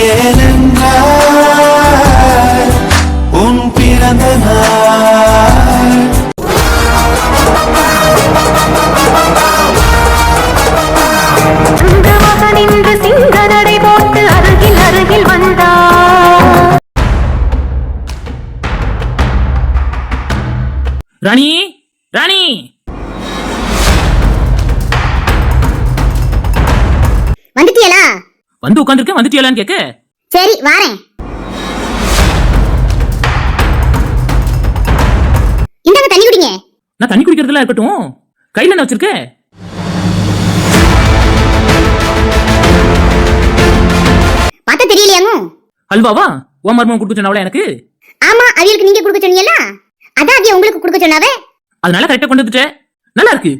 ஏனென்றால் உன் பிறந்த நாள். ராணி ராணி. வந்துட்டியலா? வந்து உட்காந்துருக்க வந்துட்டியலான்னு கேட்க? சரி வாரேன். இந்தாங்க தண்ணி குடிங்க. நான் தண்ணி குடிக்கிறதுலாம் இருக்கட்டும். கையில என்ன வச்சிருக்க? பார்த்தா தெரியலையாங்க அல்வாவா? ஓ மர்மம் கொடுக்க சொன்னாவளா எனக்கு? ஆமா அவியலுக்கு நீங்க கொடுக்க சொன்னீங்கல்ல? அதான் அவிய உங்களுக்கு கொடுக்க சொன்னாவே. அதனால கரெக்டா கொண்டு வந்துட்டேன். நல்லா இருக்கு.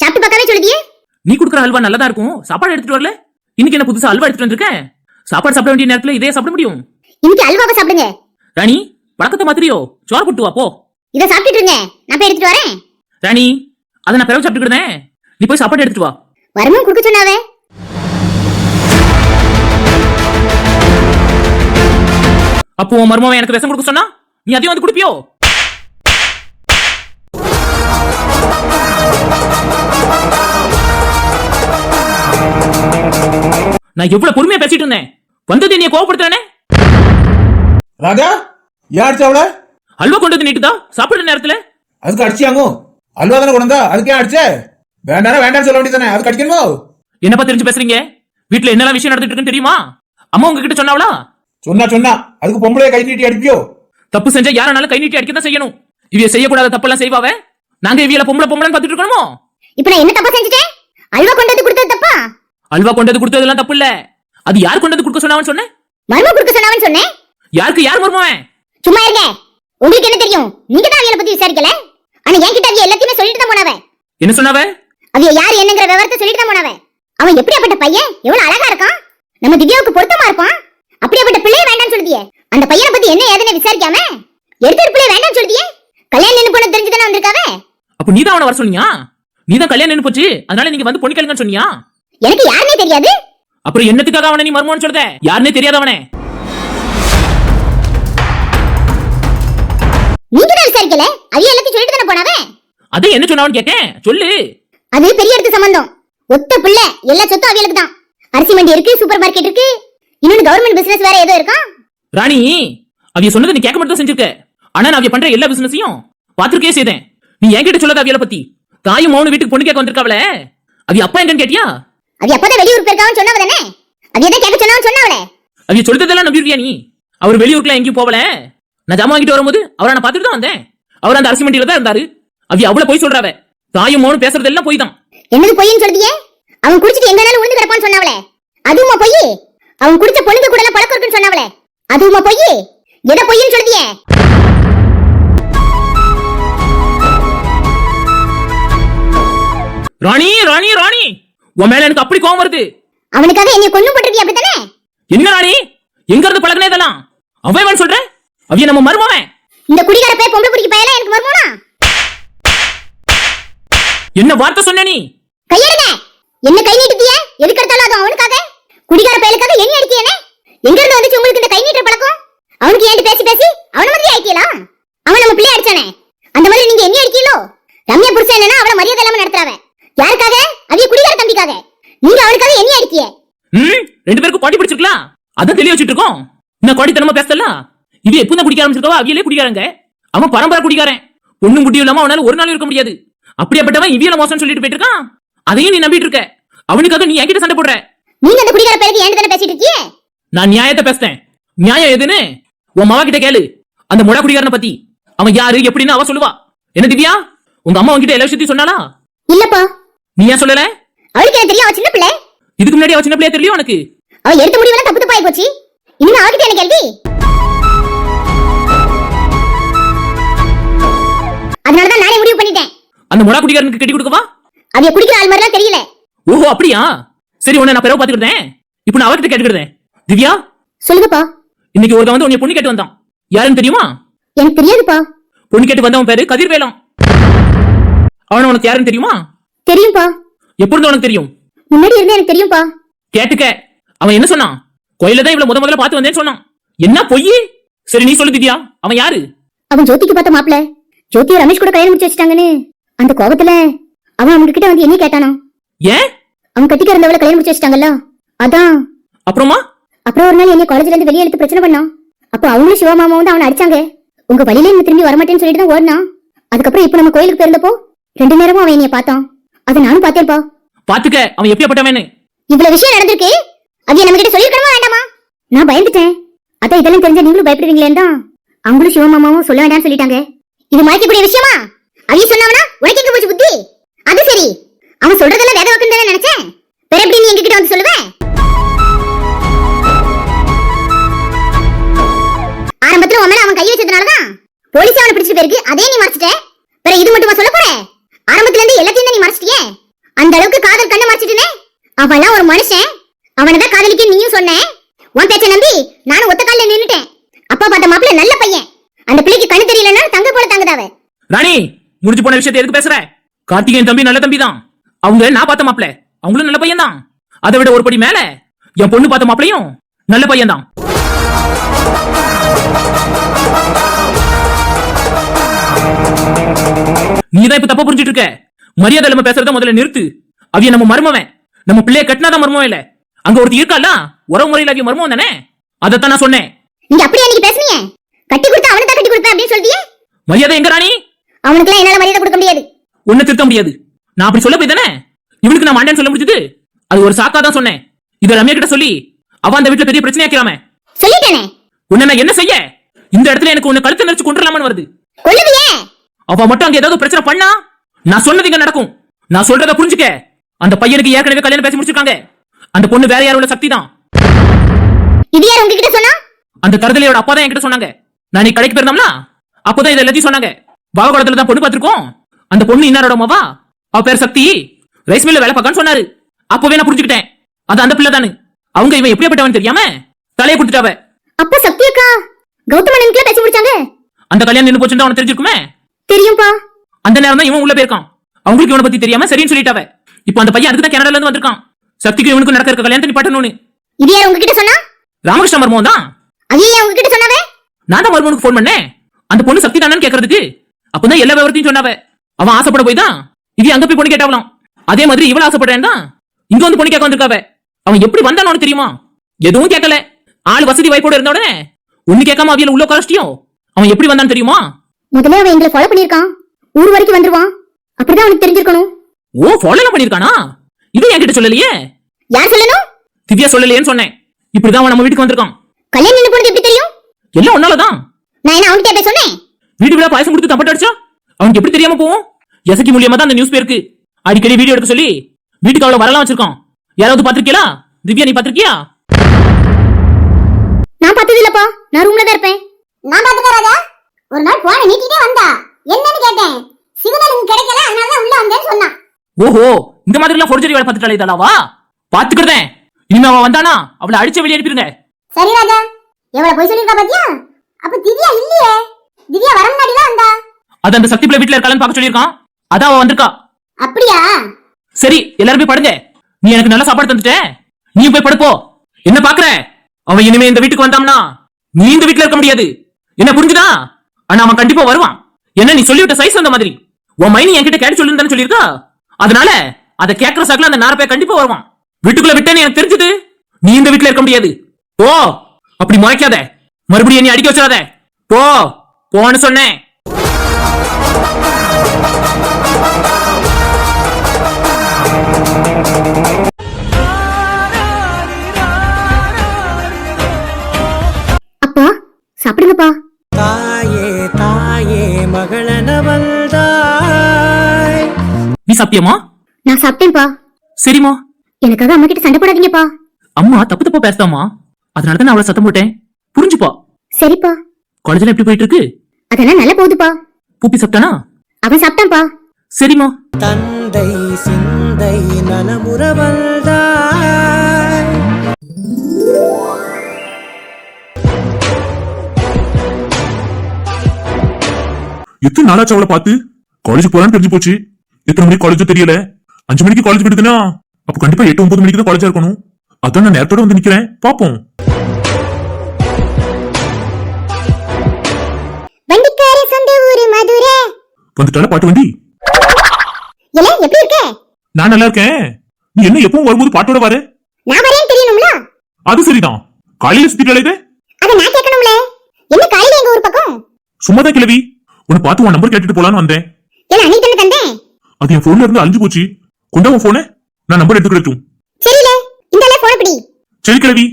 சாப்பிட்டு பார்க்கவே சொல்லுதியே. நீ குடுக்குற அல்வா நல்லதா இருக்கும். சாப்பாடு எடுத்துட்டு வரல? இன்னைக்கு என்ன புதுசா அல்வா எடுத்துட்டு வந்திருக்கேன் சாப்பாடு சாப்பிட வேண்டிய நேரத்துல இதே சாப்பிட முடியும். இன்னைக்கு அல்வாவை சாப்பிடுங்க. ராணி பழக்கத்தை மாத்திரியோ சோறு போட்டு வா போ. இதை சாப்பிட்டுட்டு இருங்க. நான் போய் எடுத்துட்டு வரேன். ராணி அதை நான் பிறகு சாப்பிட்டுக்கிட்டேன் நீ போய் சாப்பாடு எடுத்துட்டு வா. வரமும் கொடுக்க சொன்னாவே. அப்போ உன் எனக்கு விஷம் கொடுக்க சொன்னா நீ அதையும் வந்து குடிப்பியோ? நான் எவ்வளவு பொறுமையா பேசிட்டு இருந்தேன்? வந்தது நீ கோவப்படுத்தானே ராஜா ஏன் அடிச்ச அவள? அல்வா கொண்டு வந்து நீட்டுதா? சாப்பிடுற நேரத்துல? அதுக்கு அடிச்சியாங்க அல்வா தானே கொண்டா அதுக்கு ஏன் அடிச்ச? வேண்டாம் வேண்டாம்னு சொல்ல வேண்டியதானே அதுக்கு அடிக்கணுமோ? என்னப்பா தெரிஞ்சு பேசுறீங்க? வீட்ல என்னெல்லாம் விஷயம் நடந்துட்டு இருக்குன்னு தெரியுமா? அம்மா உங்ககிட்ட சொன்னாவளா? சொன்னா சொன்னா. அதுக்கு பொம்பளைய கை நீட்டி அடிப்பியோ? தப்பு செஞ்சா யாரானாலும் கை நீட்டி அடிக்க தான் செய்யணும். இவிய செய்யக்கூடாத தப்பெல்லாம் செய்வாவே? நாங்க இவியல பொம்பளை பொம்பளைன்னு பார்த்துட்டு இருக்கணுமோ? இப்ப நான் என்ன தப்பா செஞ்சுட்டேன்? அல்வா கொண்டு வந்து கொடுத்தது தப்பா? அல்வா கொண்டது கொடுத்ததெல்லாம் தப்பு இல்ல. அது யார் கொண்டது கொடுக்க சொன்னாவன்னு சொன்னேன்? மர்மம் கொடுக்க சொன்னாவன்னு சொன்னேன். யாருக்கு யார் மர்மவன் சும்மா இருங்க. உங்களுக்கு என்ன தெரியும்? நீங்க தான் அவியல பத்தி விசாரிக்கல. ஆனா என்கிட்ட அவிய எல்லாத்தையுமே சொல்லிட்டு தான் போனாவ என்ன சொன்னாவ? அவிய யார் என்னங்கிற விவரத்தை சொல்லிட்டு தான் போனாவ அவன் எப்படியாப்பட்ட பையன்? எவ்வளவு அழகா இருக்கான்? நம்ம திவ்யாவுக்கு பொருத்தமா இருப்பான்? அப்படியாப்பட்ட பிள்ளைய வேண்டாம்னு சொல்லுதியே. அந்த பையனை பத்தி என்ன ஏதுன்னு விசாரிக்காம? எடுத்த பிள்ளை வேண்டாம்னு சொல்லுதியே? கல்யாணம் நின்னு போன தெரிஞ்சு தானே வந்திருக்காவே? அப்ப நீதான் அவனை வர சொன்னியா? நீதான் கல்யாணம் நின்னு போச்சு. அதனால நீங்க வந்து பொண்ணு கேளுங்கன்னு சொன்னியா? எனக்கு யாருன்னே தெரியாது? அப்புறம் என்னத்துக்காக அவனை நீ மர்மம்னு சொல்றத யாருன்னே தெரியாதவனே நீங்க தான் விசாரிக்கல? அவிய எல்லாத்தையும் சொல்லிட்டு தானே போனாவே? அதே என்ன சொன்னாவன்னு கேட்டேன். சொல்லு. அது பெரிய இடத்து சம்பந்தம். ஒத்த பிள்ளை எல்லா சொத்தும் அவியலுக்கு தான். அரிசி மண்டி இருக்கு சூப்பர் மார்க்கெட் இருக்கு. இன்னொன்னு கவர்மெண்ட் பிசினஸ் வேற ஏதோ இருக்கா? ராணி அவிய சொன்னதை நீ கேட்க மட்டும் தான் செஞ்சிருக்க. ஆனா நான் அவிய பண்ற எல்லா பிசினஸையும் பாத்திருக்கே செய்தேன். நீ என்கிட்ட சொல்லாத அவியல பத்தி. தாயும் மௌன வீட்டுக்கு பொண்ணு கேட்க வந்திருக்காவல அவிய அப்பா எங்கன்னு கேட்டியா? அது அப்பதான் வெளியூர் போயிருக்கான்னு சொன்னவ தானே? அது எதை கேட்க சொன்னான்னு சொன்னவளே. அவிய சொல்றதெல்லாம் நம்பிடுறியா நீ? அவர் வெளியூருக்குலாம் எங்கேயும் போகல. நான் ஜாமான் வாங்கிட்டு வரும்போது அவரை நான் பார்த்துட்டு தான் வந்தேன். அவர் அந்த அரிசி மண்டியில தான் இருந்தாரு. அவிய அவ்வளவு போய் சொல்றாவ. தாயும் மௌனும் பேசுறதெல்லாம் போய் தான் என்னது பொய்ன்னு சொல்றீங்க? அவன் குடிச்சிட்டு எங்க வேணாலும் விழுந்து கிடப்பான்னு சொன்னவளே. அதுவுமா பொய்? அவன் குடிச்ச பொண்ணுங்க கூட எல்லாம் பழக்கம் இருக்குன்னு சொன்னவளே. அதுவுமா பொய்? எதை பொய்ன்னு சொல்றீங்க? ராணி ராணி ராணி! உன் மேல எனக்கு அப்படி கோவம் வருது. அவனுக்காக என்னை கொண்டு போட்டிருக்கீங்க அப்படித்தானே? என்ன ராணி எங்க இருந்து பழகினே இதெல்லாம்? அவன் சொல்றேன் அவிய நம்ம மருமவன்? இந்த குடிகார பைய பொம்பளை பிடிக்க பையல எனக்கு வருமானா என்ன வார்த்தை சொன்ன நீ? கையெடுங்க என்ன கை நீட்டுதிய எதுக்கு எடுத்தாலும் அது அவனுக்காக? குடிகார பயலுக்காக என்ன அடிக்கியனே எங்க இருந்து வந்துச்சு உங்களுக்கு இந்த கை நீட்டுற பழக்கம்? அவனுக்கு ஏன்ட்டு பேசி பேசி? அவன மாதிரி ஆயிட்டீங்களா அவன் நம்ம பிள்ளை அடிச்சானே? அந்த மாதிரி நீங்க என்ன அடிக்கீங்களோ ரம்யா புருஷன் என்னன்னா அவள மரியாதை இல்லாம நடத்துறாவ. யாருக்காக? அவிய குடிகார தம்பிக்காக. நீங்க அவனுக்காக என்ன அடிக்கிய ம்? ரெண்டு பேருக்கும் பாட்டி பிடிச்சிருக்கலாம் அதான் தெளிய வச்சுட்டு இருக்கோம் இன்னும் கோடித்தனமா பேசல? இது எப்போ குடிக்க ஆரம்பிச்சிருக்கவா அவியலே குடிக்காரங்க அவன் பரம்பரை குடிக்காரன் ஒண்ணும் முடியும் இல்லாம அவனால ஒரு நாள் இருக்க முடியாது. அப்படியாப்பட்டவன் இவியல மோசம் சொல்லிட்டு போயிட்டு இருக்கான் அதையும் நீ நம்பிட்டு இருக்க அவனுக்காக நீ என்கிட்ட சண்டை போடுற. நீங்க அந்த குடிகார ஏன்ட்டு தானே பேசிட்டு இருக்கீங்க நான் நியாயத்தை பேசுறேன் நியாயம் எதுன்னு? உன் மாவா கிட்ட கேளு. அந்த முடா குடிகாரனை பத்தி. அவன் யாரு எப்படின்னு அவ சொல்லுவா. என்ன திவ்யா? உங்க அம்மா உன்கிட்ட எல்லா விஷயத்தையும் சொன்னாளா? இல்லப்பா. நீ ஏன் சொல்லல? அவளுக்கு என்ன தெரியும் அவ சின்ன பிள்ளை. இதுக்கு முன்னாடி அவ சின்ன பிள்ளையா தெரியும் உனக்கு? அவ எடுத்த முடிவெல்லாம் தப்பு தப்பாயி போச்சு இனிமே அவகிட்ட என்ன கேள்வி? அதனாலதான் நானே முடிவு பண்ணிட்டேன். அந்த முடா குடிகாரனுக்கு கட்டி கொடுக்கவா? அவிய குடிக்கிற ஆள் மாதிரிலாம் தெரியல. ஓஹோ அப்படியா? சரி உன்னை நான் பிறகு பாத்துக்கிட்டேன் இப்போ நான் அவர்கிட்ட கேட்டுக்கிறேன் திவ்யா? சொல்லுங்கப்பா. இன்னைக்கு ஒருத்தன் வந்து உன்னை பொண்ணு கேட்டு வந்தான். யாருன்னு தெரியுமா? எனக்கு தெரியாதுப்பா. பொண்ணு கேட்டு வந்தவன் பேரு கதிர்வேலம் அவன உனக்கு யாருன்னு தெரியுமா? தெரியும்பா. எப்பொழுது உனக்கு தெரியும்? முன்னாடி இருந்து எனக்கு தெரியும்பா. கேட்டுக்க. அவன் என்ன சொன்னான்? கோயில தான் இவ்வளவு முத முதல்ல பார்த்து வந்தேன்னு சொன்னான். என்ன பொய்? சரி நீ சொல்லு திவ்யா. அவன் யாரு? அவன் ஜோதிக்கு பார்த்த மாப்பிள. ஜோதியை ரமேஷ் கூட கல்யாணம் முடிச்சு வச்சுட்டாங்கன்னு. அந்த கோபத்துல அவன் அவங்க கிட்ட வந்து என்ன கேட்டானோ? ஏன்? அவன் கட்டிக்க இருந்தவளை கல்யாணம் முடிச்சு வச்சுட்டாங்கல்ல. அதான். அப்புறமா? அப்புறம் ஒரு நாள் என்னை காலேஜ்ல இருந்து வெளியே எடுத்து பிரச்சனை பண்ணான். அப்போ அவங்களும் சிவா மாமா வந்து அவனை அடிச்சாங்க. உங்க வழியில என்ன திரும்பி வரமாட்டேன்னு சொல்லிட்டு தான் ஓடினான். அதுக்கப்புறம் இப்ப நம்ம கோயிலுக்கு போயிருந்தப்போ ரெண்டு நேரமும் அவன் என்னைய பார்த்தான். அதை நானும் பார்த்தேன்ப்பா பாத்துக்க அவன் எப்படியாப்பட்டவன்னு இவ்வளவு விஷயம் நடந்திருக்கு? அது நம்ம கிட்ட சொல்லிருக்கணுமா வேண்டாமா? நான் பயந்துட்டேன். அதான் இதெல்லாம் தெரிஞ்ச நீங்களும் பயப்படுவீங்களேன்னு தான். அவங்களும் சிவமாமாவும் சொல்ல வேண்டாம்னு சொல்லிட்டாங்க. இது மறைக்கக்கூடிய விஷயமா? அவைய சொன்னவனா? உனக்கு எங்க போச்சு புத்தி. அது சரி. அவன் சொல்றதெல்லாம் வேத வாக்குன்னு தானே நினைச்சேன். வேற எப்படி நீ எங்ககிட்ட வந்து சொல்லுவ? ஆரம்பத்துல உன் மேல அவன் கை வச்சதுனாலதான் போலீஸ் அவனை பிடிச்சிட்டு போயிருக்கு அதே நீ மறைச்சிட்ட. வேற இது மட்டுமா சொல்ல போற? ஆரம்பத்துல இருந்து எல்லாத்தையும் நீ மறைச்சிட்டியே? அந்த அளவுக்கு காதல் கண்ணை மறைச்சிட்டுனே அவன்லாம் ஒரு மனுஷன். அவனை தான் காதலிக்க நீயும் சொன்ன. உன் பேச்ச நம்பி நானும் ஒத்த கால்ல நின்னுட்டேன். அப்பா பார்த்த மாப்பிள்ள நல்ல பையன். அந்த பிள்ளைக்கு கண்ணு தெரியலன்னா தங்க போல தங்குதாவ ராணி முடிஞ்சு போன விஷயத்தை எதுக்கு பேசுற? கார்த்திகேயன் தம்பி நல்ல தம்பி தான் அவங்க நான் பார்த்த மாப்பிள்ள. அவங்களும் நல்ல பையன் தான் அதை விட ஒரு படி மேல என் பொண்ணு பார்த்த மாப்பிளையும் நல்ல பையன் தான் நீ தான் இப்ப தப்பா புரிஞ்சிட்டு இருக்க? மரியாதை இல்லாம பேசுறத முதல்ல நிறுத்து. அவிய நம்ம மருமவன். நம்ம பிள்ளைய கட்டினாதான் மருமவன் இல்ல. அங்க ஒருத்தி இருக்கால உறவு முறையில் அவிய மருமவன் தானே? அதைத்தான் நான் சொன்னேன். நீங்க அப்படியே அன்னைக்கு பேசுனீங்க? கட்டி கொடுத்தா அவனை தான் கட்டி கொடுப்பேன் அப்படின்னு சொல்லியே மரியாதை எங்க ராணி? அவனுக்குலாம் என்னால மரியாதை கொடுக்க முடியாது. ஒண்ணு திருத்த முடியாது. நான் அப்படி சொல்ல போய் தானே? இவனுக்கு நான் மாண்டேன்னு சொல்ல முடிஞ்சது? அது ஒரு சாக்கா தான் சொன்னேன். இத ரம்யா கிட்ட சொல்லி அவ அந்த வீட்டுல பெரிய பிரச்சனையாக்கிறாம சொல்லிட்டேனே. உன்னை நான் என்ன செய்ய? இந்த இடத்துல எனக்கு உன்னை கழுத்தை நெரிச்சு கொண்டுலாமன்னு வருது. கொல்லுவியே. அவ மட்டும் அங்க ஏதாவது பிரச்சனை பண்ணா? நான் சொன்னது இங்க நடக்கும். நான் சொல்றத புரிஞ்சுக்க. அந்த பையனுக்கு ஏற்கனவே கல்யாணம் பேசி முடிச்சிருக்காங்க. அந்த பொண்ணு வேற உள்ள சக்தி தான். இது யார் உங்ககிட்ட சொன்னா? அந்த தருதலையோட அப்பா தான் என்கிட்ட சொன்னாங்க. நான் நீ கடைக்கு போயிருந்தோம்ல அப்பதான் இதை எல்லாத்தையும் சொன்னாங்க. பாவகுடத்துல தான் பொண்ணு பார்த்திருக்கோம். அந்த பொண்ணு இன்னாரோட மாவா அவ பேர் சக்தி. ரைஸ் மில்ல வேலை பார்க்கன்னு சொன்னாரு. அப்பவே நான் புரிஞ்சுக்கிட்டேன். அது அந்த பிள்ளை தானு. அவங்க இவன் எப்படியாப்பட்டவன் தெரியாம தலையை கொடுத்துட்டாவ அப்ப சக்தி அக்கா கௌதமனுக்குலாம் பேசி முடிச்சாங்க? அந்த கல்யாணம் நின்னு போச்சுன்னு அவனுக்கு தெரிஞ்சிருக்குமே? தெரியும்பா? அந்த நேரம் தான் இவன் உள்ள போயிருக்கான். அவங்களுக்கு இவனை பத்தி தெரியாம சரின்னு சொல்லிட்டாவ. இப்போ அந்த பையன் அதுக்கு தான் கனடால இருந்து வந்திருக்கான். சக்திக்கு இவனுக்கு நடக்க இருக்க கல்யாணத்தை நிப்பாட்டணும்னு இது யார் உங்ககிட்ட சொன்னா? ராமகிருஷ்ண மர்மம் தான் அதையே உங்ககிட்ட சொன்னாவே? நான் தான் மருமனுக்கு ஃபோன் பண்ணேன். அந்த பொண்ணு சக்தி தானு கேக்குறதுக்கு. அப்பதான் எல்லா விவரத்தையும் சொன்னாவ. அவன் ஆசைப்பட போய் தான் இது அங்க போய் பொண்ணு கேட்டாவலாம். அதே மாதிரி இவள ஆசைப்படுறேன் தான் இங்க வந்து பொண்ணு கேட்க வந்திருக்காவ. அவன் எப்படி வந்தானு தெரியுமா? எதுவும் கேட்கல. ஆள் வசதி வாய்ப்போட இருந்த உடனே ஒண்ணு கேட்காம அவியல உள்ள உட்காரச்சிட்டியும் அவன் எப்படி வந்தான்னு தெரியுமா? முதல்ல அவன் எங்களை ஃபாலோ பண்ணிருக்கான் ஊர் வரைக்கும் வந்துருவான். அப்படிதான் அவனுக்கு தெரிஞ்சிருக்கணும். ஓ ஃபாலோ பண்ணிருக்கானா இவன் என்கிட்ட சொல்லலையே. யார் சொல்லணும்? திவ்யா சொல்லலையேன்னு சொன்னேன். இப்படிதான் அவன் நம்ம வீட்டுக்கு வந்திருக்கான். கல்யாணம் நின்னு போனது எப்படி தெரியும்? எல்லாம் ஒன்னாலதான். நான் என்ன அவன்கிட்ட போய் சொன்னேன்? வீடு விழா பாயசம் கொடுத்து தப்பட்டு அடிச்சா? அவனுக்கு எப்படி தெரியாம போவோம் எசக்கி மூலியமா தான் அந்த நியூஸ் பேருக்கு அடிக்கடி வீடியோ எடுக்க சொல்லி வீட்டுக்கு அவளை வரலாம் வச்சிருக்கான். யாராவது பாத்திருக்கீங்களா திவ்யா நீ பாத்திருக்கியா நான் பார்த்தது இல்லப்பா. நான் ரூம்ல தான் இருப்பேன். நான் பாத்துக்க ராஜா. ஒரு நாள் போன நீட்டிட்டே வந்தா. என்னன்னு கேட்டேன். சிவதனுக்கு கிடைக்கல அதனால தான் உள்ள வந்தேன்னு சொன்னான். ஓஹோ இந்த மாதிரி எல்லாம் ஃபோர்ஜரி வேலை பார்த்துட்டாலே இதெல்லாவா பாத்துக்கிறதேன் இனிமே அவன் வந்தானா? அவளை அடிச்ச வெளியே அனுப்பிடுங்க. சரி ராஜா எவ்வளவு போய் சொல்லிருக்கா பாத்தியா? அப்ப திவ்யா இல்லையே. திவ்யா வர முன்னாடி தான் வந்தா. அது அந்த சக்தி பிள்ளை வீட்டுல இருக்காளன்னு பார்க்க சொல்லியிருக்கான். அதான் அவன் வந்திருக்கா. அப்படியா? சரி எல்லாரும் போய் படுங்க. நீ எனக்கு நல்ல சாப்பாடு தந்துட்ட நீ போய் படுப்போ என்ன பாக்குற அவன் இனிமே இந்த வீட்டுக்கு வந்தாம்னா நீ இந்த வீட்டுல இருக்க முடியாது. என்ன புரிஞ்சுதா? ஆனா அவன் கண்டிப்பா வருவான். என்ன நீ சொல்லிவிட்ட சைஸ் வந்த மாதிரி? உன் மைனி என்கிட்ட கேட்டு சொல்லிருந்தான்னு சொல்லியிருக்கா? அதனால அதை கேட்கற சாக்குல அந்த நாரப்பைய கண்டிப்பா வருவான். வீட்டுக்குள்ள விட்டேன்னு எனக்கு தெரிஞ்சது. நீ இந்த வீட்டுல இருக்க முடியாது. போ. அப்படி முறைக்காத. மறுபடியும் நீ அடிக்க வச்சிடாத. போ. போன்னு சொன்னேன். அப்பா சாப்பிடுங்கப்பா. தாயே தாயே மகளனவள்தாய் நீ சாப்பிட்டியம்மா நான் சாப்பிட்டேன்ப்பா. சரிம்மா. எனக்காக அம்மா கிட்ட சண்டை போடாதீங்கப்பா. அம்மா தப்பு தப்பா பேசுதாம்மா. அதனால தான் நான் அவளை சத்தம் போட்டேன். புரிஞ்சுப்பா. சரிப்பா. காலேஜ்ல எப்படி போயிட்டு இருக்கு அதெல்லாம் நல்லா போகுதுப்பா. பூப்பி சாப்பிட்டானா? அவன் சாப்பிட்டான்ப்பா. சரிம்மா. தந்தை சிந்தை நலமுறவள்தாய் எத்தனை நாளாச்சு அவளை பார்த்து? காலேஜ் போறான்னு தெரிஞ்சு போச்சு. எத்தனை மணிக்கு காலேஜ் தெரியல? அஞ்சு மணிக்கு காலேஜ் விடுதுன்னா? அப்ப கண்டிப்பா எட்டு ஒன்பது மணிக்கு தான் காலேஜா இருக்கணும். அதான் நான் நேரத்தோட வந்து நிக்கிறேன். பாப்போம் வண்டிக்கார சொந்த ஊரு மதுரை. வந்துட்டால பாட்டு வண்டி? இல்ல எப்படி இருக்க? நான் நல்லா இருக்கேன். நீ என்ன எப்பவும் வரும்போது பாட்டோட வர? நான் வரேன்னு தெரியணும்ல? அது சரிதான். காலையில சுத்திட்டு இது? அத நான் கேட்கணும்ல? என்ன காலையில எங்க ஊர் பக்கம்? சும்மாதான் கிளவி உன்னை பார்த்து உன் நம்பர் கேட்டுட்டு போலான்னு வந்தேன். இல்ல அன்னைக்கு தானே தந்தேன்? அது என் போன்ல இருந்து அழிஞ்சு போச்சு. கொண்டா உன் போன நான் நம்பர் எடுத்துக்கிட்டும் சரியில இந்த போன பிடி. சரி கிளவி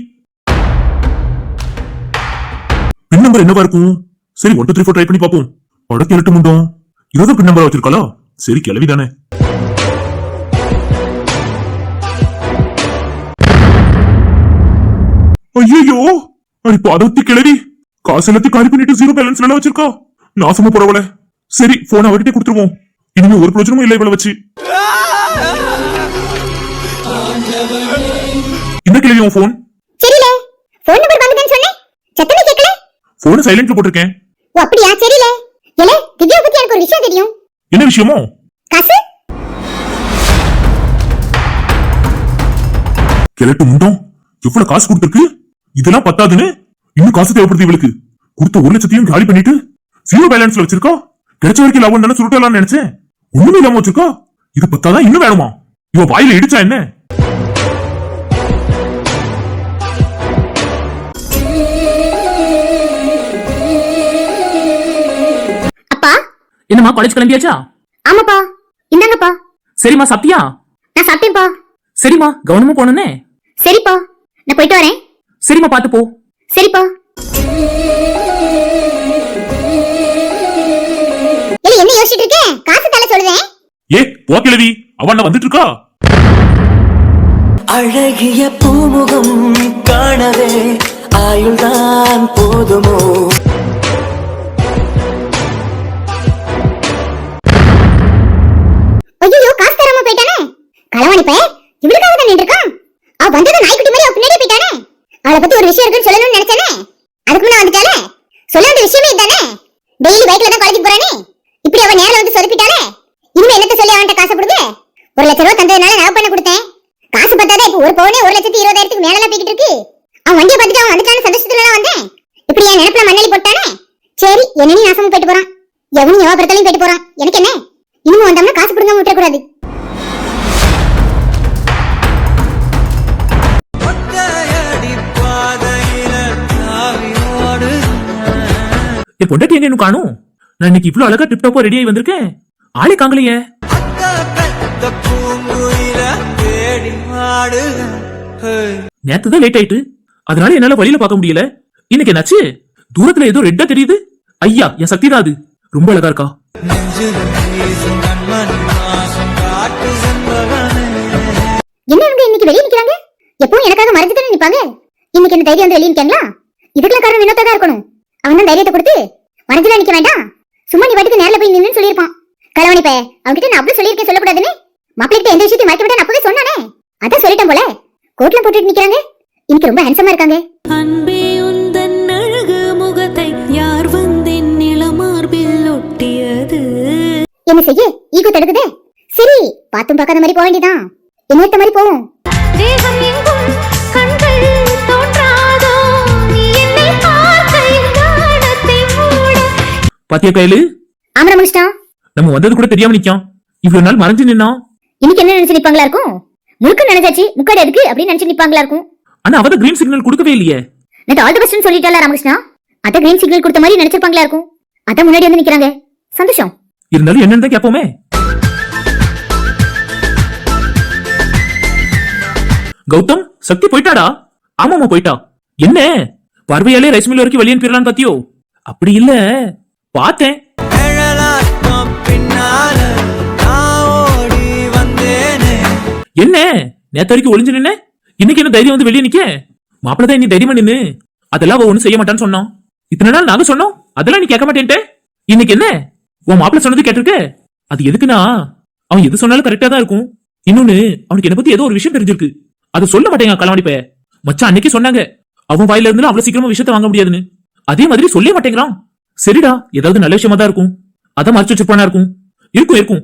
பின் நம்பர் என்னவா இருக்கும்? சரி one two three four try பண்ணி பார்ப்போம். படக்கு எட்டு முண்டோம். இருபது பின் நம்பர் வச்சிருக்காளா? சரி கிளவி தானே. ஐயோ அடி பாதவத்தி கிளவி காசு எல்லாத்தையும் காலி பண்ணிட்டு ஜீரோ பேலன்ஸ்ல எல்லாம் வச்சிருக்கா. நாசமா போறவள சரி போன் அவர்கிட்ட கொடுத்துருவோம். இனிமே ஒரு பிரச்சனமும் இல்லை இவளை வச்சு. இந்த உன் போன் சரியில போன் நம்பர் வந்துட்டேன்னு சொன்னேன் சத்தமே கேட்கல. போன சைலண்ட்ல போட்டிருக்கேன். ஓ அப்படியா? சரியில இல்ல திவ்யா பத்தி எனக்கு ஒரு விஷயம் தெரியும். என்ன விஷயமோ? காசு? கிழட்டு முண்டம். எவ்வளவு காசு கொடுத்திருக்கு? இதெல்லாம் பத்தாதுன்னு? இன்னும் காசு தேவைப்படுது இவளுக்கு. கொடுத்த ஒரு லட்சத்தையும் காலி பண்ணிட்டு ஜீரோ பேலன்ஸ்ல வச்சிருக்கா? கிடைச்ச வரைக்கும் லாபம் தானே சுருட்டலாம்னு நினைச்சேன். ஒண்ணுமே இல்லாம வச்சிருக்கா? இது பத்தாதான் இன்னும் வேணுமா? இவ வாயில இடிச்சா என்ன? அப்பா? என்னம்மா காலேஜ் கிளம்பியாச்சா? ஆமாப்பா. இந்தாங்கப்பா. சரிம்மா சாப்பிட்டியா? நான் சாப்பிட்டேன்ப்பா. சரிம்மா கவனமா போனே சரிப்பா. நான் போயிட்டு வரேன். சரிம்மா பாத்து போ. சரிப்பா. என்ன யோசிச்சுட்டு இருக்க காசு தலை சொல்லுவேன். ஏ போ கிழவி. அவன் வந்துட்டு இருக்கா? அழகிய பூமுகம் காணவே ஆயுள்தான் போதுமோ? ஐயோ காசு தராம போயிட்டானே. களவாணி பைய இன்னைக்கு இவ்வளவு அழகா டிப் டாப்பா ரெடி ஆகி வந்திருக்கேன் ஆளே காங்கலையே நேத்து தான் லேட் ஆயிட்டு. அதனால என்னால வழியில பார்க்க முடியல. இன்னைக்கு என்னாச்சு? தூரத்துல ஏதோ ரெட்டா தெரியுது. ஐயா என் சக்தி தான் அது. ரொம்ப அழகா இருக்கா. என்ன இவங்க இன்னைக்கு வெளியே நிக்கிறாங்க? எப்பவும் எனக்காக மறைஞ்சு தானே நிப்பாங்க? இன்னைக்கு என்ன தைரியம் வந்து வெளியே நிக்காங்களா? இதுக்கெல்லாம் காரணம் வினோத்தா தான் இருக்கணும். அவன் தான் தைரியத்தை கொடுத்து மறைஞ்சலாம் நிக்க வேண்டாம். சும்மா நீ பாட்டுக்கு நேரில் போய் நின்னு சொல்லியிருப்பான். களவணி பே அவன்கிட்ட நான் அப்படி சொல்லியிருக்கேன் சொல்லக்கூடாதுன்னு? மாப்பிள்ளைகிட்ட எந்த விஷயத்தையும் மறைக்க விட அப்பவே சொன்னானே. அதான் சொல்லிட்டேன் போல. கோட்ல போட்டுட்டு நிக்கிறாங்க. இன்னைக்கு ரொம்ப ஹேண்ட்ஸமா இருக்காங்க. அன்பே உந்தன் அழகு முகத்தை யார் வந்தென் நிலமார்பில் ஒட்டியது? என்ன செய்ய? ஈகோ தடுக்குதே. சரி பார்த்தும் பார்க்காத மாதிரி போக வேண்டியதான் என்னத்த மாதிரி போவோம். தேகம் பாத்தியா கையில? ஆமரா முடிச்சிட்டான் நம்ம வந்தது கூட தெரியாம நிக்கான். இவ்வளவு நாள் மறைஞ்சு நின்னான். இன்னைக்கு என்ன நினைச்சு நிப்பாங்களா இருக்கும்? முழுக்க நினைச்சாச்சு முக்காடு எதுக்கு அப்படின்னு நினைச்சு நிப்பாங்களா இருக்கும்? ஆனா அவ கிரீன் சிக்னல் கொடுக்கவே இல்லையே. நேத்து ஆல் தி பெஸ்ட்னு சொல்லிட்டால ராமகிருஷ்ணா அத கிரீன் சிக்னல் கொடுத்த மாதிரி நினைச்சிருப்பாங்களா இருக்கும்? அதான் முன்னாடி வந்து நிக்கிறாங்க. சந்தோஷம். இருந்தாலும் என்னன்னு தான் கேப்போமே. கௌதம் சக்தி போயிட்டாடா? ஆமாமா போயிட்டா. என்ன? பார்வையாலே ரைஸ் மில் வரைக்கும் வெளியே போயிடலான்னு பாத்தியோ? அப்படி இல்ல. பார்த்தேன். என்ன? நேத்து வரைக்கும் ஒளிஞ்சு நின்ன? இன்னைக்கு என்ன தைரியம் வந்து வெளியே நிக்க? மாப்பிள்ள தான் நீ தைரியமா நின்னு. அதெல்லாம் அவ ஒண்ணும் செய்ய மாட்டான்னு சொன்னான். இத்தனை நாள் நாங்க சொன்னோம். அதெல்லாம் நீ கேட்க மாட்டேன்ட்ட. இன்னைக்கு என்ன? உன் மாப்பிள்ள சொன்னது கேட்டிருக்க? அது எதுக்குன்னா அவன் எது சொன்னாலும் கரெக்டா தான் இருக்கும். இன்னொன்னு அவனுக்கு என்ன பத்தி ஏதோ ஒரு விஷயம் தெரிஞ்சிருக்கு. அதை சொல்ல மாட்டேங்க களவாடி பைய மச்சான் அன்னைக்கு சொன்னாங்க. அவன் வாயில இருந்து அவ்வளவு சீக்கிரமா விஷயத்த வாங்க முடியாதுன்னு. அதே மாதிரி சொல்ல மாட்டேங்கிறான். சரிடா ஏதாவது நல்ல விஷயமா தான் இருக்கும். அதான் மறைச்சு வச்சிருப்பானா இருக்கும். இருக்கும் இருக்கும்.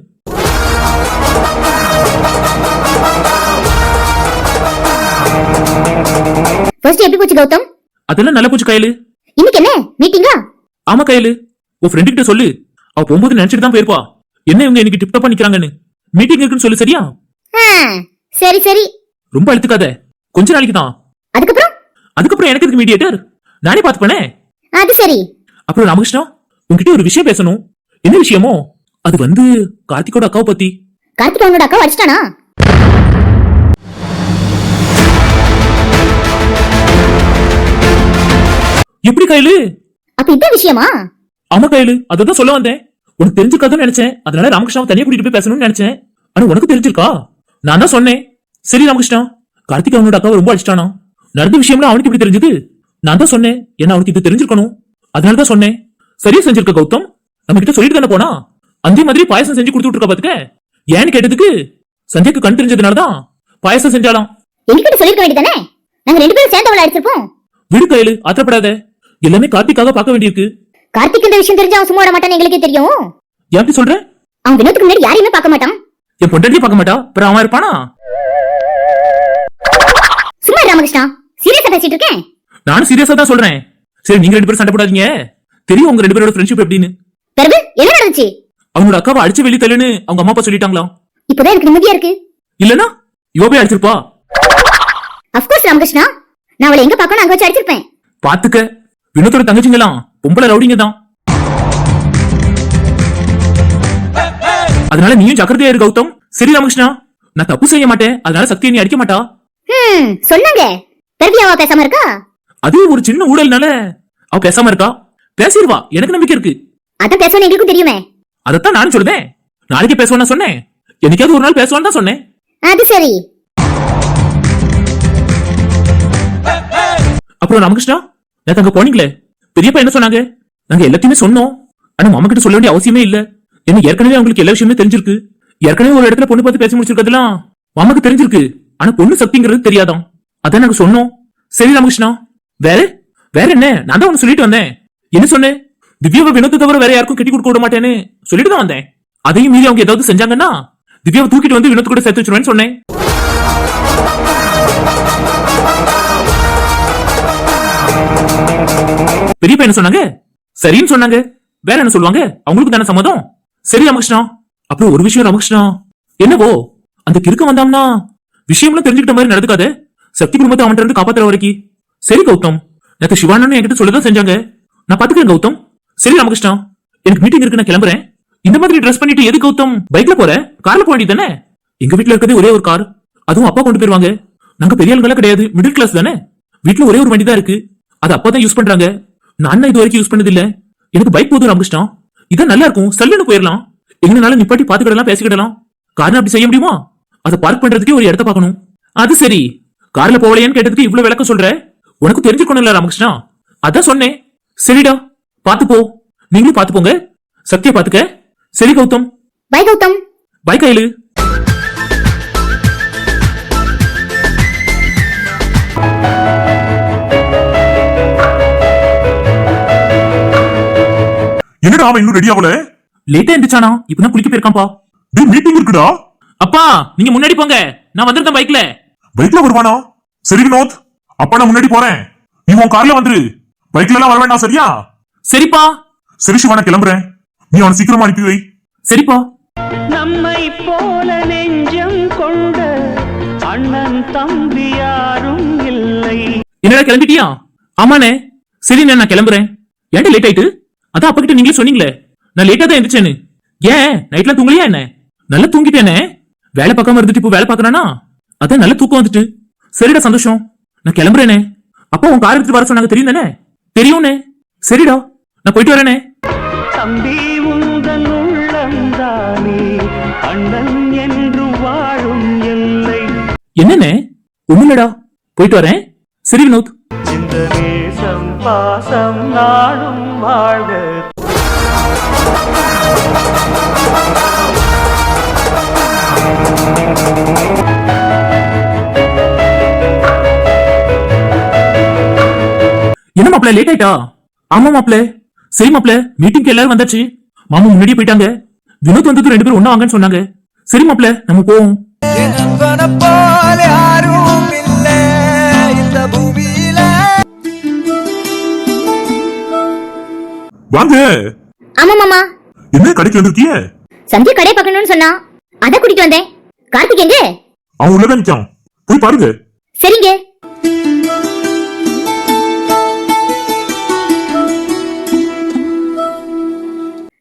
ஃபர்ஸ்ட் எப்படி போச்சு கௌதம்? அதெல்லாம் நல்ல போச்சு கையில. இன்னைக்கு என்ன? மீட்டிங்கா? ஆமா கையில. உன் ஃப்ரெண்டு கிட்ட சொல்லு. அவ போகும்போது நினைச்சிட்டு தான் போயிருப்பா. என்ன இவங்க இன்னைக்கு டிப் டாப்பா நிக்கிறாங்கன்னு? மீட்டிங் இருக்குன்னு சொல்லு சரியா? சரி சரி. ரொம்ப அழுத்துக்காத. கொஞ்ச நாளைக்கு தான். அதுக்கப்புறம்? அதுக்கப்புறம் எனக்கு இதுக்கு மீடியேட்டர் நானே பாத்துப்பேனே அது சரி. அப்புறம் ராமகிருஷ்ணா உன்கிட்ட ஒரு விஷயம் பேசணும். என்ன விஷயமோ? அது வந்து கார்த்திகோட அக்காவை பத்தி. கார்த்திக் அவனோட அக்கா அடிச்சிட்டானா? எப்படி கையில? அப்ப இதான் விஷயமா? ஆமா கையில அததான் சொல்ல வந்தேன். உனக்கு தெரிஞ்சிருக்காதுன்னு நினைச்சேன். அதனால ராமகிருஷ்ணாவை தனியா கூட்டிட்டு போய் பேசணும்னு நினைச்சேன். ஆனா உனக்கு தெரிஞ்சிருக்கா? நான் தான் சொன்னேன். சரி ராமகிருஷ்ணா கார்த்திக் அவனோட அக்காவை ரொம்ப அடிச்சிட்டானா. நடந்த விஷயம்லாம் அவனுக்கு இப்படி தெரிஞ்சது? நான் தான் சொன்னேன். ஏன்னா அவனுக்கு இது தெரிஞ்சிருக்கணும். அதனால தான் சொன்னேன். சரியா செஞ்சிருக்க கௌதம்? நம்ம கிட்ட சொல்லிட்டு தானே போனா? அதே மாதிரி பாயசம் செஞ்சு கொடுத்துட்டு இருக்கா பாத்துக்க? ஏன்னு கேட்டதுக்கு சந்தியாக்கு கண் தெரிஞ்சதுனால தான் பாயசம் செஞ்சாலாம் எங்ககிட்ட சொல்லிருக்க வேண்டியதானே? நாங்க ரெண்டு பேரும் சேர்ந்து அவளை அடிச்சிருப்போம். விடு கையில ஆத்திரப்படாத. எல்லாமே கார்த்திக்காக பார்க்க வேண்டியிருக்கு. கார்த்திக் இந்த விஷயம் தெரிஞ்சு அவன் சும்மா விட மாட்டான்னு எங்களுக்கே தெரியும். ஏன் அப்படி சொல்ற? அவன் வினோத்துக்கு முன்னாடி யாரையுமே பார்க்க மாட்டான். என் பொண்டாட்டியே பார்க்க மாட்டா? அப்புறம் அவன் இருப்பானா? சும்மா ராமகிருஷ்ணா. சீரியஸா பேசிட்டு இருக்கேன். நானும் சீரியஸா தான் சொல்றேன். சரி நீங்க ரெண்டு பேரும் சண்டை போடாதீங்க. தெரியும் உங்க ரெண்டு பேரோட ஃப்ரெண்ட்ஷிப் எப்படின்னு. பிறகு என்ன நடந்துச்சு? அவனோட அக்காவை அடிச்சு வெளி தள்ளுன்னு அவங்க அம்மா அப்பா சொல்லிட்டாங்களாம் இப்பதான் எனக்கு நிம்மதியா இருக்கு. இல்லனா இவ போய் அடிச்சிருப்பா அப்கோர்ஸ் ராமகிருஷ்ணா. நான் அவளை எங்க பார்க்கணும் அங்க வச்சு அடிச்சிருப்பேன். பாத்துக்க. வினோத்தோட தங்கச்சிங்களாம் பொம்பளை ரவுடிங்க தான். அதனால நீயும் ஜாக்கிரதையா இரு கௌதம். சரி ராமகிருஷ்ணா. நான் தப்பு செய்ய மாட்டேன். அதனால சக்தியை நீ அடிக்க மாட்டா. ஹம் சொன்னாங்க. பிறகு அவ பேசாம இருக்கா? அது ஒரு சின்ன ஊழல்னால. அவ பேசாம இருக்கா? பேசிடுவா எனக்கு நம்பிக்கை இருக்கு. அதான் பேசணும் எங்களுக்கும் தெரியுமே. அதத்தான் நானும் சொல்லுதேன் நாளைக்கு பேசுவேன்னு சொன்னேன். என்னைக்காவது ஒரு நாள் பேசுவான்னு தான் சொன்னேன். அது சரி. அப்புறம் ராமகிருஷ்ணா நேத்து அங்க போனீங்களே? பெரியப்பா என்ன சொன்னாங்க? நாங்க எல்லாத்தையுமே சொன்னோம். ஆனா மாமா கிட்ட சொல்ல வேண்டிய அவசியமே இல்ல. ஏன்னா ஏற்கனவே அவங்களுக்கு எல்லா விஷயமே தெரிஞ்சிருக்கு. ஏற்கனவே ஒரு இடத்துல பொண்ணு பார்த்து பேசி முடிச்சிருக்கிறதுலாம் மாமாக்கு தெரிஞ்சிருக்கு. ஆனா பொண்ணு சக்திங்கிறது தெரியாதாம் அதான் நாங்க சொன்னோம். சரி ராமகிருஷ்ணா வேற? வேற என்ன? நான் தான் உனக்கு சொல்லிட்டு வந்தேன். என்ன சொன்னேன்? திவ்யாவை வினோத்தை தவிர வேற யாருக்கும் கட்டி கொடுக்க விட மாட்டேன்னு சொல்லிட்டு தான் வந்தேன். அதையும் மீறி அவங்க ஏதாவது செஞ்சாங்கன்னா திவ்யாவை தூக்கிட்டு வந்து வினோத் கூட சேர்த்து வச்சிருவேன்னு சொன்னேன். பெரியப்பா என்ன சொன்னாங்க? சரின்னு சொன்னாங்க. வேற என்ன சொல்லுவாங்க? அவங்களுக்கு தானே சம்மதம்? சரி ரமகிருஷ்ணா. அப்புறம் ஒரு விஷயம் ரமகிருஷ்ணா. என்னவோ? அந்த கிறுக்க வந்தாம்னா விஷயம்லாம் தெரிஞ்சுக்கிட்ட மாதிரி நடந்துக்காத. சக்தி குடும்பத்தை அவன்கிட்ட இருந்து காப்பாத்துற வரைக்கும் சரி கௌதம். எனக்கு சிவானு என்கிட்ட சொல்லதான் செஞ்சாங்க. நான் பாத்துக்கிறேன் கௌதம். சரி ராமகிருஷ்ணா. எனக்கு மீட்டிங் இருக்கு நான் கிளம்புறேன். இந்த மாதிரி ட்ரெஸ் பண்ணிட்டு எது கௌதம்? பைக்ல போற? கார்ல போக வேண்டியது தானே எங்க வீட்டுல இருக்கதே ஒரே ஒரு கார் அதுவும் அப்பா கொண்டு போயிருவாங்க. நாங்க பெரிய ஆளுங்களா கிடையாது மிடில் கிளாஸ் தானே? வீட்ல ஒரே ஒரு வண்டி தான் இருக்கு. அது அப்பா தான் யூஸ் பண்றாங்க. நான் இது வரைக்கும் யூஸ் பண்ணது இல்ல எனக்கு பைக் போதும் ராமகிருஷ்ணா. இதான் நல்லா இருக்கும். சல்லுன்னு போயிடலாம் எங்கனாலும் நிப்பாட்டி பாத்துக்கிடலாம் பேசிக்கிடலாம். காரணம் அப்படி செய்ய முடியுமா? அதை பார்க் பண்றதுக்கே ஒரு இடத்த பார்க்கணும். அது சரி. கார்ல போகலையான்னு கேட்டதுக்கு இவ்வளவு விளக்கம் சொல்ற? உனக்கு தெரிஞ்சுக்கணும்ல ராமகிருஷ்ணா? அதான் சொன்னேன். சரிடா பாத்து போ நீங்களும் பாத்து போங்க சத்திய பாத்துக்க சரி கௌதம். பை கௌதம். பை கையிலு. என்னடா அவன் இன்னும் ரெடி ஆகல? லேட்டா எந்திரிச்சானா? இப்பதான் குளிக்க போயிருக்கான்ப்பா. டேய் மீட்டிங் இருக்குடா. அப்பா நீங்க முன்னாடி போங்க. நான் வந்திருந்தேன் பைக்ல பைக்ல வருவானா? சரி வினோத். அப்பா நான் முன்னாடி போறேன். நீ உன் கார்ல வந்துரு. பைக்ல எல்லாம் வர வேண்டாம் சரியா? சரிப்பா. சரி சிவான கிளம்புறேன். நீ அவனை சீக்கிரமா அனுப்பி வை. சரிப்பா. நம்மை போல நெஞ்சம் கொண்ட அண்ணன் தம்பி யாரும் இல்லை. என்னடா கிளம்பிட்டியா? ஆமாண்ணே. சரி நான் கிளம்புறேன். ஏன்டா லேட் ஆயிட்டு? அதான் அப்பா கிட்ட நீங்களே சொன்னீங்களே. நான் லேட்டா தான் எந்திரிச்சேன்னு. ஏன்? நைட்லாம் தூங்கலையா என்ன? நல்லா தூங்கிட்டேனே. வேலை பார்க்காம இருந்துட்டு இப்போ வேலை பார்க்கறானா? அதான் நல்ல தூக்கம் வந்துட்டு. சரிடா சந்தோஷம். நான் கிளம்புறேனே. அப்பா உன் கார் எடுத்துட்டு வர சொன்னாங்க தெரியும் தானே தெரியும்னே. சரிடா நான் போயிட்டு வரேனே. தம்பி உந்தன் உள்ளந்தானே. அண்ணன் என்று வாழும் எல்லை. என்னண்ணே? ஒண்ணும் இல்லடா போயிட்டு வரேன். சரி வினோத். இந்த நேசம் பாசம் நாடும் வாழ்க. என்ன மாப்பிள லேட் ஆயிட்டா? ஆமா மாப்பிள. சரி மாப்பிள மீட்டிங்க்கு எல்லாரும் வந்தாச்சு. மாமா முன்னாடியே போயிட்டாங்க. வினோத் வந்தது ரெண்டு பேரும் ஒண்ணா வாங்கன்னு சொன்னாங்க. சரி மாப்பிள நம்ம போவோம். வாங்க. ஆமா மாமா. என்ன கடைக்கு வந்திருக்கீங்க சந்தியா கடை பார்க்கணும்னு சொன்னா. அத குடிக்க வந்தேன். கார்த்திக் எங்க? அவன் உள்ளதான் நிக்கான் போய் பாருங்க. சரிங்க.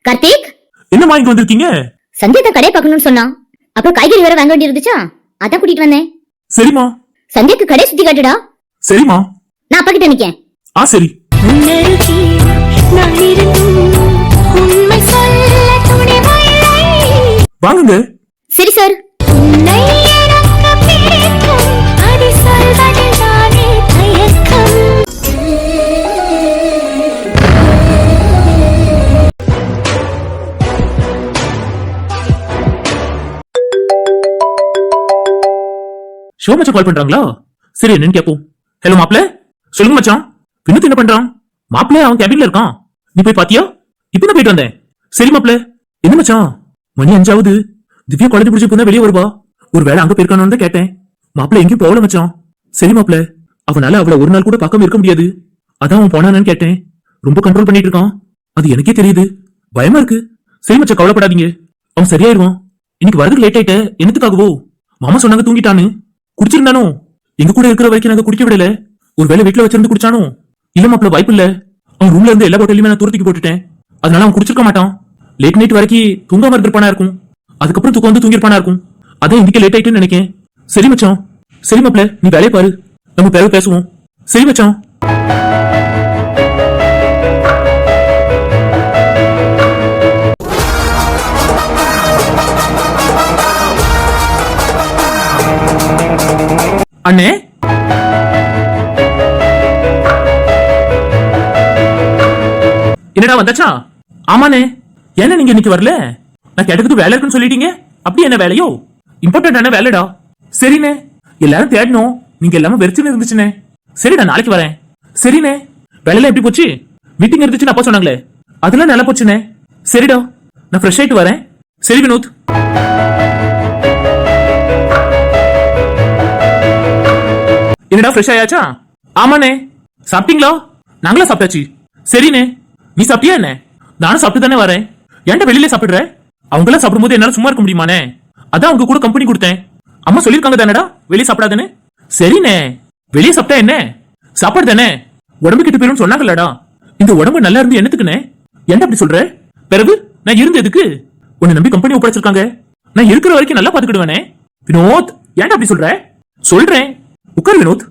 கார்த்திக்? என்ன வாங்கிட்டு வந்திருக்கீங்க? சந்தியா தான் கடை பார்க்கணும்னு சொன்னா. அப்புறம் காய்கறி வேற வாங்க வேண்டியிருந்துச்சா? அதான் கூட்டிட்டு வந்தேன். சரிம்மா. சந்தியாக்கு கடை சுத்தி காட்டுடா. சரிம்மா. நான் அப்பா கிட்ட நிக்கேன். ஆ சரி. வாங்குங்க. சரி சார் ஷோ மச்சான் கால் பண்றாங்களா? சரி என்னன்னு கேப்போம். ஹலோ மாப்ள சொல்லுங்க மச்சான். வினோத் என்ன பண்றான்? மாப்ள அவன் கேபின்ல இருக்கான். நீ போய் பாத்தியா? இப்பதான் போயிட்டு வந்தேன் சரி மாப்ள என்ன மச்சான்? மணி அஞ்சாவது. திவ்யா குழந்தை பிடிச்சி போனா வெளியே வருவா. ஒரு வேலை அங்க போயிருக்கானு தான் கேட்டேன். மாப்ள எங்கேயும் போகல மச்சான். சரி மாப்ள அவனால அவளை ஒரு நாள் கூட பக்கம் இருக்க முடியாது. அதான் அவன் போனானு கேட்டேன். ரொம்ப கண்ட்ரோல் பண்ணிட்டு இருக்கான். அது எனக்கே தெரியுது. பயமா இருக்கு. சரி மச்சான் கவலைப்படாதீங்க. அவன் சரியாயிருவான் இன்னைக்கு வரதுக்கு லேட் ஆயிட்ட. என்னத்துக்காகவோ? மாமா சொன்னாங்க தூங்கிட்டான்னு. குடிச்சிருந்தானோ? எங்க கூட இருக்கிற வரைக்கும் நாங்க குடிக்க விடல. ஒருவேளை வீட்டுல வச்சிருந்து குடிச்சானோ? இல்ல மாப்பிள வாய்ப்பு இல்ல. அவன் ரூம்ல இருந்து எல்லா பாட்டிலையுமே நான் தூரத்துக்கு போட்டுட்டேன். அதனால அவன் குடிச்சிருக்க மாட்டான். லேட் நைட் வரைக்கும் தூங்காம இருந்திருப்பானா இருக்கும். அதுக்கப்புறம் தூக்கம் வந்து தூங்கிருப்பானா இருக்கும். அதான் இன்னைக்கு லேட் ஆயிட்டுன்னு நினைக்கேன். சரி மச்சான். சரி மாப்பிள நீ வேலையை பாரு. நம்ம பேர பேசுவோம். சரி மச்சான். அண்ணே? என்னடா வந்தாச்சா? ஆமாண்ணே. என்ன நீங்க இன்னைக்கு வரல? நான் கேட்டதுக்கு வேலை இருக்குன்னு சொல்லிட்டீங்க. அப்படி என்ன வேலையோ? இம்பார்ட்டன்டான வேலைடா. சரிண்ணே. எல்லாரும் தேடணும். நீங்க எல்லாமே வெறிச்சுன்னு இருந்துச்சுண்ணே. சரிடா நாளைக்கு வரேன். சரிண்ணே. வேலையில எப்படி போச்சு? மீட்டிங் இருந்துச்சுன்னு அப்பா சொன்னாங்களே. அதெல்லாம் நல்லா போச்சுண்ணே. சரிடா. நான் ஃப்ரெஷ் ஆயிட்டு வரேன். சரி வினோத். என்னடா ஃப்ரெஷ் ஆயாச்சா? ஆமாண்ணே. சாப்பிட்டீங்களா? நாங்களும் சாப்பிட்டாச்சு. சரிண்ணே. நீ சாப்பிட்டியா என்ன? நானும் சாப்பிட்டு தானே வரேன். ஏன்டா வெளியில சாப்பிடுற? அவங்களாம் சாப்பிடும்போது என்னால சும்மா இருக்க முடியுமாண்ணே? அதான் அவங்க கூட கம்பெனி கொடுத்தேன். அம்மா சொல்லிருக்காங்க தானடா? வெளியே சாப்பிடாதேன்னு. சரிண்ணே. வெளியே சாப்பிட்டா என்ன? சாப்பாடு தானே? உடம்பு கெட்டு போயிரும் சொன்னாங்கல்லடா. இந்த உடம்பு நல்லா இருந்து என்னத்துக்குண்ணே? ஏன்டா அப்படி சொல்ற? பிறகு? நான் இருந்து எதுக்கு? உன்னை நம்பி கம்பெனி ஒப்படைச்சிருக்காங்க. நான் இருக்கிற வரைக்கும் நல்லா பாத்துக்கிடுவேனே. வினோத் ஏன்டா அப்படி சொல்ற? சொல்றேன். உட்கார் வினோத்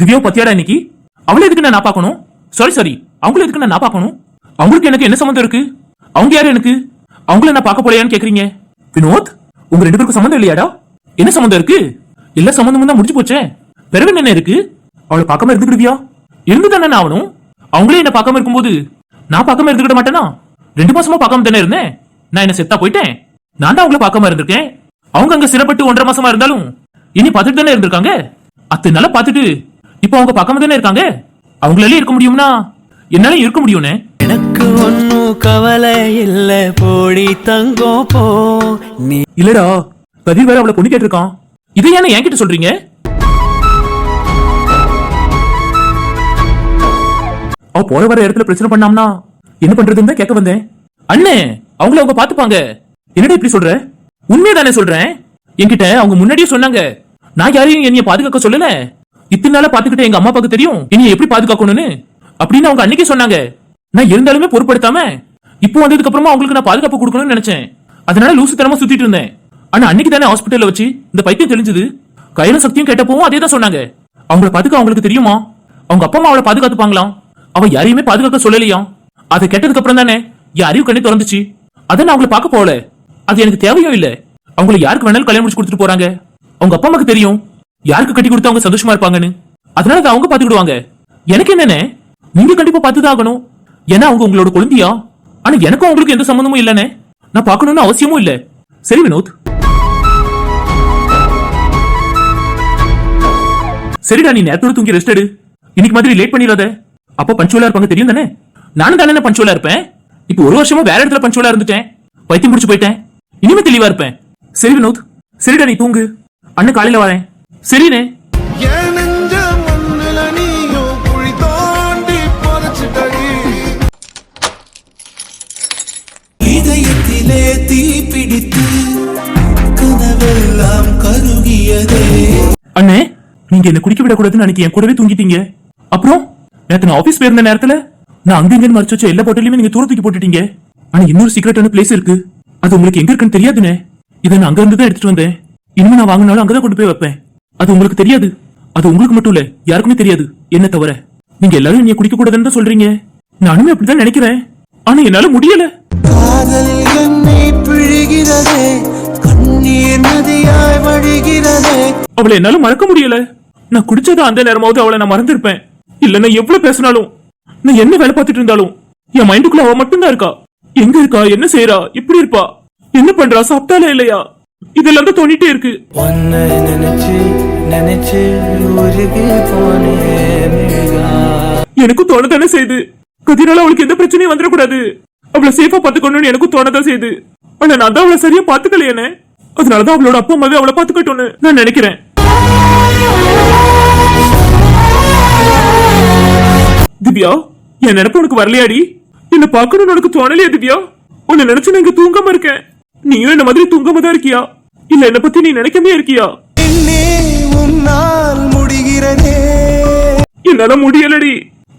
திவ்யா பத்தியாடா இன்னைக்கு? அவளை எதுக்கு நான் பார்க்கணும்? சாரி சாரி அவங்கள எதுக்கு நான் பார்க்கணும்? அவங்களுக்கு எனக்கு என்ன சம்மந்தம் இருக்கு? அவங்க யாரு எனக்கு? அவங்கள நான் பார்க்க போலையான்னு கேக்குறீங்க. வினோத் உங்க ரெண்டு பேருக்கும் சம்மந்தம் இல்லையாடா? என்ன சம்மந்தம் இருக்கு? எல்லா சம்மந்தமும் தான் முடிஞ்சு போச்சே. பிறகு என்ன இருக்கு? அவளை பார்க்காம இருந்துக்கிடுவியா இருந்து தானே ஆகணும் அவங்களே என்ன பார்க்காம இருக்கும்போது நான் பார்க்காம இருந்துக்கிட மாட்டேனா? ரெண்டு மாசமா பார்க்காம தானே இருந்தேன். நான் என்ன செத்தா போயிட்டேன். நான் தான் அவங்கள பார்க்காம இருந்திருக்கேன். அவங்க அங்க சிறப்பட்டு ஒன்றரை மாசமா இருந்தாலும் இனி பார்த்துட்டு தானே இருந்திருக்காங்க? அத்தனை நாளா பார்த்துட்டு இப்போ அவங்க பார்க்காம தானே இருக்காங்க? அவங்களாலே இருக்க முடியும்னா என்னால இருக்க முடியும்னே? எனக்கு ஒன்னும் கவலை இல்ல போடி தங்கம் போ. நீ இல்லடா கதிர் வேற அவளை பொண்ணு கேட்டிருக்கான். இதை ஏன் என்கிட்ட சொல்றீங்க? அவ போற வர இடத்துல பிரச்சனை பண்ணாம்னா என்ன பண்றதுன்னு தான் கேட்க வந்தேன். அண்ணே அவங்கள அவங்க பாத்துப்பாங்க என்னடா இப்படி சொல்ற? உண்மையை தானே சொல்றேன்? என்கிட்ட அவங்க முன்னாடியே சொன்னாங்க. நான் யாரையும் என்னைய பாதுகாக்க சொல்லல. இத்தனை நாளா பாத்துக்கிட்ட எங்க அம்மா அப்பாவுக்கு தெரியும்? என்னைய எப்படி பாதுகாக்கணும்னு? அப்படின்னு அவங்க அன்னைக்கே சொன்னாங்க. நான் இருந்தாலுமே பொருட்படுத்தாம இப்போ வந்ததுக்கு அப்புறமா அவங்களுக்கு நான் பாதுகாப்பு கொடுக்கணும்னு நினைச்சேன். அதனால லூசுத்தனமா சுத்திட்டு இருந்தேன். ஆனா அன்னைக்கு தானே ஹாஸ்பிட்டல்ல வச்சு இந்த பைத்தியம் தெரிஞ்சது கையில சக்தியும் கேட்டப்பவும் அதே தான் சொன்னாங்க. அவங்கள பாத்துக்க அவங்களுக்கு தெரியுமா? அவங்க அப்பா அம்மா அவளை பாதுகாத்துப்பாங்களாம். அவ யாரையுமே பாதுகாக்க சொல்லலையாம். அதை கேட்டதுக்கு அப்புறம் தானே என் அறிவு கண்ணி திறந்துச்சு. அதை நான் அவங்கள பார்க்க போகல. அது எனக்கு தேவையும் இல்ல? அவங்கள யாருக்கு வேணாலும் கல்யாணம் முடிச்சு கொடுத்துட்டு போறாங்க? அவங்க அப்பா அம்மாக்கு தெரியும். யாருக்கு கட்டி கொடுத்து அவங்க சந்தோஷமா இருப்பாங்கன்னு. அதனால அதை அவங்க பாத்துக்கிடுவாங்க எனக்கு என்னன்னு நீங்க கண்டிப்பா பார்த்துதான் ஆகணும் ஏன்னா அவங்க உங்களோட குழந்தையா? ஆனா எனக்கும் அவங்களுக்கு எந்த சம்மந்தமும் இல்லனே நான் பார்க்கணும்னு அவசியமும் இல்ல. சரி வினோத். சரிடா நீ நேரத்தோட தூங்கி ரெஸ்ட் எடு. இன்னைக்கு மாதிரி லேட் பண்ணிடாத. அப்ப பஞ்சுவலா இருப்பாங்க தெரியும் தானே? நானும் தானே பஞ்சுவலா இருப்பேன். இப்போ ஒரு வருஷமா வேற இடத்துல பஞ்சுவலா இருந்துட்டேன். பைத்தியம் முடிச்சு போயிட்டேன். இனிமே தெளிவா இருப்பேன். சரி வினோத் சரிடா நீ தூங்கு. அண்ணன் காலையில வரேன். சரிண்ணே. இதயத்திலே கருகியதே. அண்ணே நீங்க என்ன குடிக்க விடக்கூடாதுன்னு அன்னைக்கு என் கூடவே தூங்கிட்டீங்க. அப்புறம் நேற்று நான் ஆபீஸ் போயிருந்த நேரத்துல நான் அங்கங்க மறைச்சு வச்ச எல்லா போட்டிலையுமே நீங்க தூர தூக்கி போட்டுட்டீங்க. ஆனா இன்னொரு சீக்கிரட்டான பிளேஸ் இருக்கு. அது உங்களுக்கு எங்க இருக்குன்னு தெரியாதுனே இதை நான் அங்க இருந்து தான் எடுத்துட்டு வந்தேன். இனிமே நான் வாங்கினாலும் அங்கதான் கொண்டு போய் வைப்பேன். அது உங்களுக்கு தெரியாது. அது உங்களுக்கு மட்டும் இல்ல யாருக்குமே தெரியாது. என்ன தவிர நீங்க எல்லாரும் நீங்க குடிக்க கூடாதுன்னு தான் சொல்றீங்க. நானுமே அப்படிதான் நினைக்கிறேன். ஆனா என்னால முடியல. காதல் என்னை பிழிகிறதே கண்ணீர் நதியாய் வழிகிறதே. அவளை என்னால மறக்க முடியல. நான் குடிச்சதா அந்த நேரமாவது அவளை நான் மறந்திருப்பேன். இல்ல நான் எவ்வளவு பேசினாலும் நான் என்ன வேலை பார்த்துட்டு இருந்தாலும் என் மைண்டுக்குள்ள அவ மட்டும்தான் இருக்கா? எங்க இருக்கா? என்ன செய்யறா எப்படி இருப்பா? என்ன பண்றா? சாப்பிட்டாலே இல்லையா? இதெல்லாம் தான் தோணிட்டே இருக்கு. எனக்கும் தோணதானே செய்யுது கதிரால அவளுக்கு எந்த பிரச்சனையும் வந்துடக்கூடாது. அவளை சேஃபா பாத்துக்கணும்னு எனக்கும் தோணதான் செய்யுது ஆனா நான் தான் அவளை சரியா பாத்துக்கலையேனே அதனாலதான் அவளோட அப்பா அம்மாவே அவளை பாத்துக்கட்டும்னு நான் நினைக்கிறேன். திவ்யா என் நினைப்பு உனக்கு வரலையாடி? என்ன பார்க்கணும்னு உனக்கு தோணலையா திவ்யா? உன்னை நினைச்சு நான் இங்க தூங்காம இருக்கேன். நீயும் என்ன மாதிரி தூங்காம தான் இருக்கியா? இல்ல என்ன பத்தி நீ நினைக்காம இருக்கியா? என்னே உன்னால் முடிகிறதே. என்னால முடியலடி.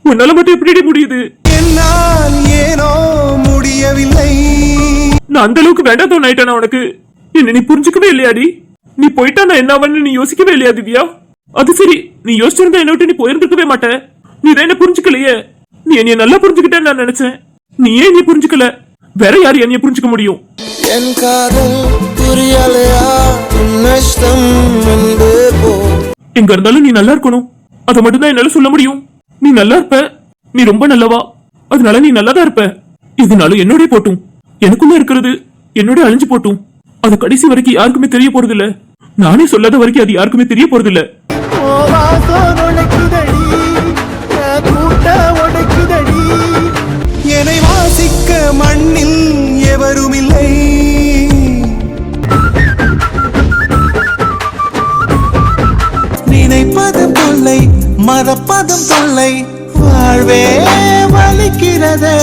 உன்னால மட்டும் எப்படி முடியுது? என்னால் ஏனோ முடியவில்லை. நான் அந்த அளவுக்கு வேண்டாதவன் ஆயிட்டானா உனக்கு? என்ன நீ புரிஞ்சுக்கவே இல்லையாடி? நீ போயிட்டா நான் என்ன ஆவன்னு நீ யோசிக்கவே இல்லையா திவ்யா? அது சரி நீ யோசிச்சிருந்தா என்ன விட்டு நீ போயிருந்திருக்கவே மாட்ட. நீ தான் என்ன புரிஞ்சுக்கலையே. நீ என்னைய நல்லா புரிஞ்சுக்கிட்டேன்னு நான் நினைச்சேன். நீ ஏன் என்னைய புரிஞ்சுக்கல? வேற யார் என்னைய புரிஞ்சுக்க முடியும்? என் காதல் புரியலையா நஷ்டம் போ. எங்க இருந்தாலும் நீ நல்லா இருக்கணும். அதை மட்டும் தான் என்னால சொல்ல முடியும். நீ நல்லா இருப்ப. நீ ரொம்ப நல்லவா. அதனால நீ நல்லா தான் இருப்ப. இதனால என்னோடய போட்டும். எனக்குள்ள இருக்கிறது என்னோட அழிஞ்சு போட்டும். அது கடைசி வரைக்கும் யாருக்குமே தெரிய போறது இல்ல நானே சொல்லாத வரைக்கும் அது யாருக்குமே தெரிய போறது இல்ல என்னை வாசிக்க மண்ணில் எவருமில்லை. நினைப்பதும் தொல்லை மதப்பதும் தொல்லை வாழ்வே வலிக்கிறதே.